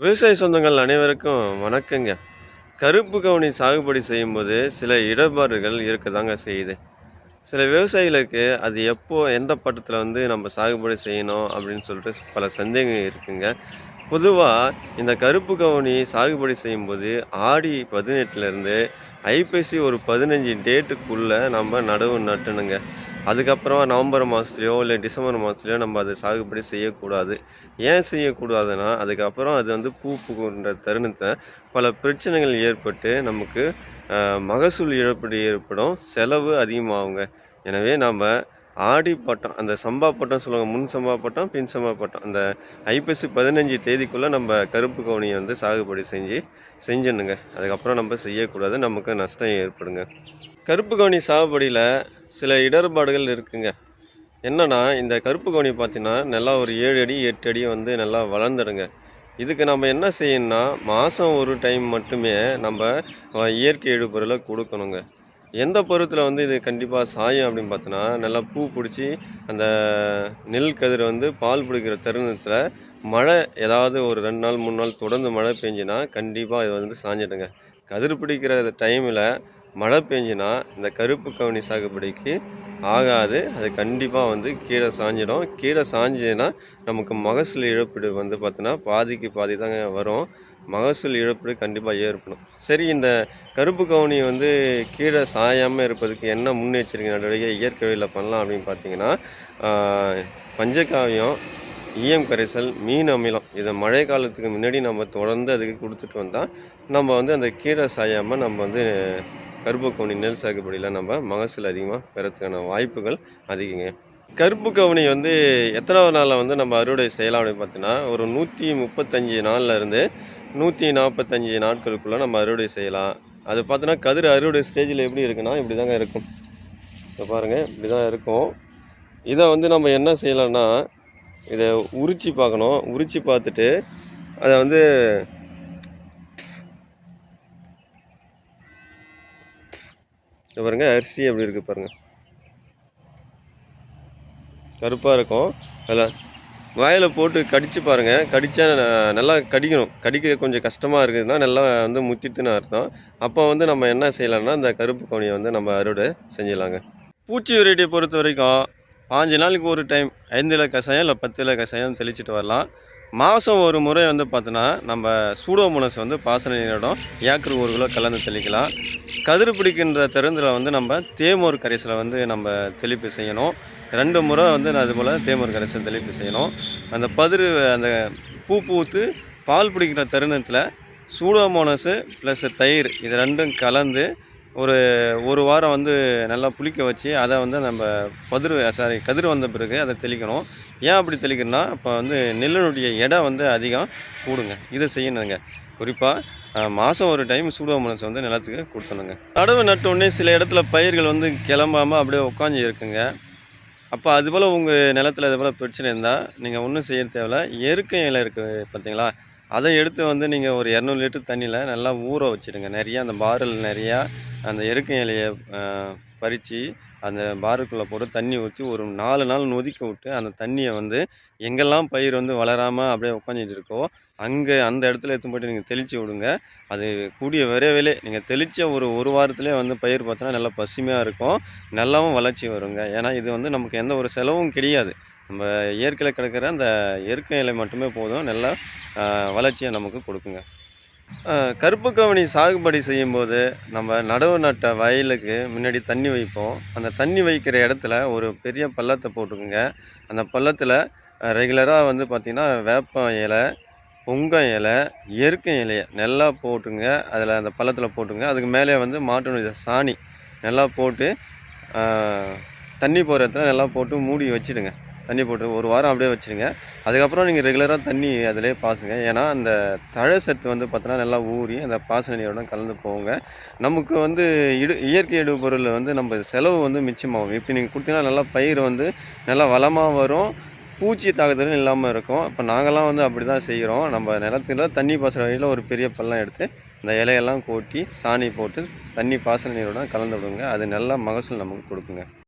விவசாய சொந்தங்கள் அனைவருக்கும் வணக்கங்க. கருப்பு கவுனி சாகுபடி செய்யும்போது சில இடர்பாடுகள் இருக்கதாங்க செய்யுது. சில விவசாயிகளுக்கு அது எப்போ எந்த பட்டத்தில் வந்து நம்ம சாகுபடி செய்யணும் அப்படின்னு சொல்லிட்டு பல சந்தேகம் இருக்குங்க. பொதுவாக இந்த கருப்பு கவுனி சாகுபடி செய்யும்போது ஆடி பதினெட்டுலேருந்து ஐப்பசி ஒரு பதினஞ்சு டேட்டுக்குள்ளே நம்ம நடவு நட்டணுங்க. அதுக்கப்புறம் நவம்பர் மாதத்துலையோ இல்லை டிசம்பர் மாதத்துலையோ நம்ம அதை சாகுபடி செய்யக்கூடாது. ஏன் செய்யக்கூடாதுன்னா அதுக்கப்புறம் அது வந்து பூ பூக்குன்ற தருணத்தை பல பிரச்சனைகள் ஏற்பட்டு நமக்கு மகசூல் இழப்பீடு ஏற்படும். செலவு அதிகமாகுங்க. எனவே நம்ம ஆடி பட்டம் அந்த சம்பா பட்டம் சொல்லுவாங்க. முன் சம்பா பட்டம் பின் சம்பா பட்டம். அந்த ஐப்பசி பதினஞ்சு தேதிக்குள்ளே நம்ம கருப்பு கவுனியை வந்து சாகுபடி செஞ்சு செஞ்சிடணுங்க. அதுக்கப்புறம் நம்ம செய்யக்கூடாது. நமக்கு நஷ்டம் ஏற்படுங்க. கருப்பு கவுனி சாகுபடியில் சில இடர்பாடுகள் இருக்குங்க. என்னன்னா இந்த கருப்பு கவுனி பார்த்தீங்கன்னா நல்லா ஒரு ஏழு அடி எட்டு அடி வந்து நல்லா வளர்ந்துடுங்க இதுக்கு நம்ம என்ன செய்யணும்னா மாதம் ஒரு டைம் மட்டுமே நம்ம இயற்கை இடுபொருளை கொடுக்கணுங்க. எந்த பருவத்தில் வந்து இது கண்டிப்பாக சாயம் அப்படின்னு பார்த்தோன்னா நல்லா பூ பிடிச்சி அந்த நெல் கதிர் வந்து பால் பிடிக்கிற தருணத்தில் மழை ஏதாவது ஒரு ரெண்டு நாள் மூணு நாள் தொடர்ந்து மழை பெஞ்சுன்னா கண்டிப்பாக இது வந்து சாஞ்சிடுங்க. கதிர் பிடிக்கிற டைமில் மழை பெஞ்சுன்னா இந்த கருப்பு கவுனி சாகுபடிக்கு ஆகாது. அது கண்டிப்பாக வந்து கீழே சாஞ்சிடும். கீழே சாஞ்சுதுன்னா நமக்கு மகசூல் இழப்பீடு வந்து பார்த்தோன்னா பாதிக்கு பாதி தாங்க வரும். மகசூல் இழப்பீடு கண்டிப்பாக ஏற்படும். சரி இந்த கருப்பு கவுனி வந்து கீழே சாயாமல் இருப்பதுக்கு என்ன முன்னெச்சரிக்கை நடவடிக்கை? இயற்கை வழியில் பண்ணலாம் அப்படின்னு பார்த்தீங்கன்னா பஞ்சகாவியம் ஈயம் கரைசல் மீன் அமிலம். இதை மழை காலத்துக்கு முன்னாடி நம்ம தொடர்ந்து அதுக்கு கொடுத்துட்டு வந்தால் நம்ம வந்து அந்த கீரை சாயாமல் நம்ம வந்து கருப்பு கவுனி நெல் சாகுபடியில் நம்ம மகசூல் அதிகமாக பெறத்துக்கான வாய்ப்புகள் அதிகங்க. கருப்பு கவுனி வந்து எத்தனாவது நாளில் வந்து நம்ம அறுவடை செய்யலாம் அப்படின்னு பார்த்தீங்கன்னா ஒரு நூற்றி முப்பத்தஞ்சு நாளில் இருந்து நூற்றி நாற்பத்தஞ்சு நாட்களுக்குள்ளே நம்ம அறுவடை செய்யலாம். அது பார்த்தோன்னா கதிர் அறுவடை ஸ்டேஜில் எப்படி இருக்குன்னா இப்படி தாங்க இருக்கும். இப்போ பாருங்கள் இப்படி தான் இருக்கும். இதை வந்து நம்ம என்ன செய்யலாம்னா இதை உரிச்சு பார்க்கணும். உரிச்சு பார்த்துட்டு அதை வந்து பாருங்கள் அரிசி எப்படி இருக்குது பாருங்கள் கருப்பாக இருக்கும். அதில் வாயில் போட்டு கடித்து பாருங்கள் கடித்தா ந- நல்லா கடிக்கணும். கடிக்க கொஞ்சம் கஷ்டமாக இருக்குதுன்னா நல்லா வந்து முத்திட்டுன்னு அர்த்தம். அப்போ வந்து நம்ம என்ன செய்யலாம்னா அந்த கருப்பு கவுனியை வந்து நம்ம அறுவடை செஞ்சிடலாங்க. பூச்சி வெரைட்டியை பொறுத்த வரைக்கும் பாஞ்சு நாளைக்கு ஒரு டைம் ஐந்து இலை கஷாயம் இல்லை பத்து இலை கஷாயம் தெளிச்சிட்டு வரலாம். மாதம் ஒரு முறை வந்து பார்த்தோன்னா நம்ம சூடோமோனஸ் வந்து பாசன நீரிடம் ஏக்கர் ஒரு கிலோ கலந்து தெளிக்கலாம். கதிர் பிடிக்கின்ற தருணத்தில் வந்து நம்ம தேமோர் கரைசலை வந்து நம்ம தெளிப்பு செய்யணும். ரெண்டு முறை வந்து நான் அது போல் தேமோர் கரைசல் தெளிப்பு செய்யணும். அந்த பதிரு அந்த பூ பூத்து பால் பிடிக்கிற தருணத்தில் சூடோமோனஸு ப்ளஸ் தயிர் இது ரெண்டும் கலந்து ஒரு ஒரு வாரம் வந்து நல்லா புளிக்க வச்சு அதை வந்து நம்ம பதிரு சாரி கதிர் வந்த பிறகு அதை தெளிக்கணும். ஏன் அப்படி தெளிக்கணும்னா இப்போ வந்து நெல்லினுடைய எடை வந்து அதிகம். கூடுங்க. இதை செய்யணுங்க. குறிப்பாக மாதம் ஒரு டைம் சூடோமோனஸ் வந்து நிலத்துக்கு கொடுத்தணுங்க நடவு நட்டோடனே சில இடத்துல பயிர்கள் வந்து கிளம்பாமல் அப்படியே உட்காந்து இருக்குங்க. அப்போ அதுபோல் உங்கள் நிலத்துல இது போல் பிரச்சனை இருந்தால் நீங்கள் ஒன்றும் செய்ய தேவையில்ல. எருக்கை இலை இருக்குது பார்த்தீங்களா அதை எடுத்து வந்து நீங்கள் ஒரு இரநூறு லிட்டர் தண்ணியில் நல்லா ஊற வச்சிடுங்க. நிறையா அந்த பாரில் நிறையா அந்த எருக்கை இலையை பறித்து அந்த பாருக்குள்ளே போட்டு தண்ணி ஊற்றி ஒரு நாலு நாள் நொதிக்க விட்டு அந்த தண்ணியை வந்து எங்கெல்லாம் பயிர் வந்து வளராமல் அப்படியே உட்காந்துட்டு இருக்கோ அங்கே அந்த இடத்துல எடுத்து போய்ட்டு நீங்கள் தெளித்து விடுங்க. அது கூடிய விரைவிலே நீங்கள் தெளித்த ஒரு ஒரு வாரத்திலே வந்து பயிர் பார்த்தோன்னா நல்லா பசுமையாக இருக்கும். நல்லாவும் வளர்ச்சி வருங்க. ஏன்னா இது வந்து நமக்கு எந்த ஒரு செலவும் கிடையாது. நம்ம இயற்கையில் கிடக்கிற அந்த இயற்கை இலை மட்டுமே போதும். நல்லா வளர்ச்சியை நமக்கு கொடுக்குங்க. கருப்பு கவனி சாகுபடி செய்யும்போது நம்ம நடவு நட்ட வயலுக்கு முன்னாடி தண்ணி வைப்போம். அந்த தண்ணி வைக்கிற இடத்துல ஒரு பெரிய பள்ளத்தை போட்டுக்குங்க. அந்த பள்ளத்தில் ரெகுலராக வந்து பார்த்திங்கன்னா வேப்ப இலை பொங்க இலை இயற்கை இலையை நல்லா போட்டுங்க. அதில் அந்த பள்ளத்தில் போட்டுங்க. அதுக்கு மேலே வந்து மாட்டினுடைய சாணி நல்லா போட்டு தண்ணி போகிற இடத்துல நல்லா போட்டு மூடி வச்சிடுங்க. தண்ணி போட்டு ஒரு வாரம் அப்படியே வச்சுருங்க. அதுக்கப்புறம் நீங்கள் ரெகுலராக தண்ணி அதிலே பாசுங்க. ஏன்னா அந்த தழை சத்து வந்து பார்த்தோன்னா நல்லா ஊறி அந்த பாசன நீரோட கலந்து போகுங்க நமக்கு வந்து இடு இயற்கை இடுபொருளில் வந்து நம்ம செலவு வந்து மிச்சமாகும். இப்போ நீங்கள் கொடுத்தீங்கன்னா நல்லா பயிர் வந்து நல்லா வளமாக வரும். பூச்சி தாக்குதலும் இல்லாமல் இருக்கும். இப்போ நாங்கள்லாம் வந்து அப்படி தான் செய்கிறோம் நம்ம நிலத்தில் தண்ணி பாசுகிற வழியில் ஒரு பெரிய பள்ளம் எடுத்து இந்த இலையெல்லாம் கொட்டி சாணி போட்டு தண்ணி பாசன நீரோட கலந்து விடுங்க. அது நல்லா மகசூல் நமக்கு கொடுக்குங்க.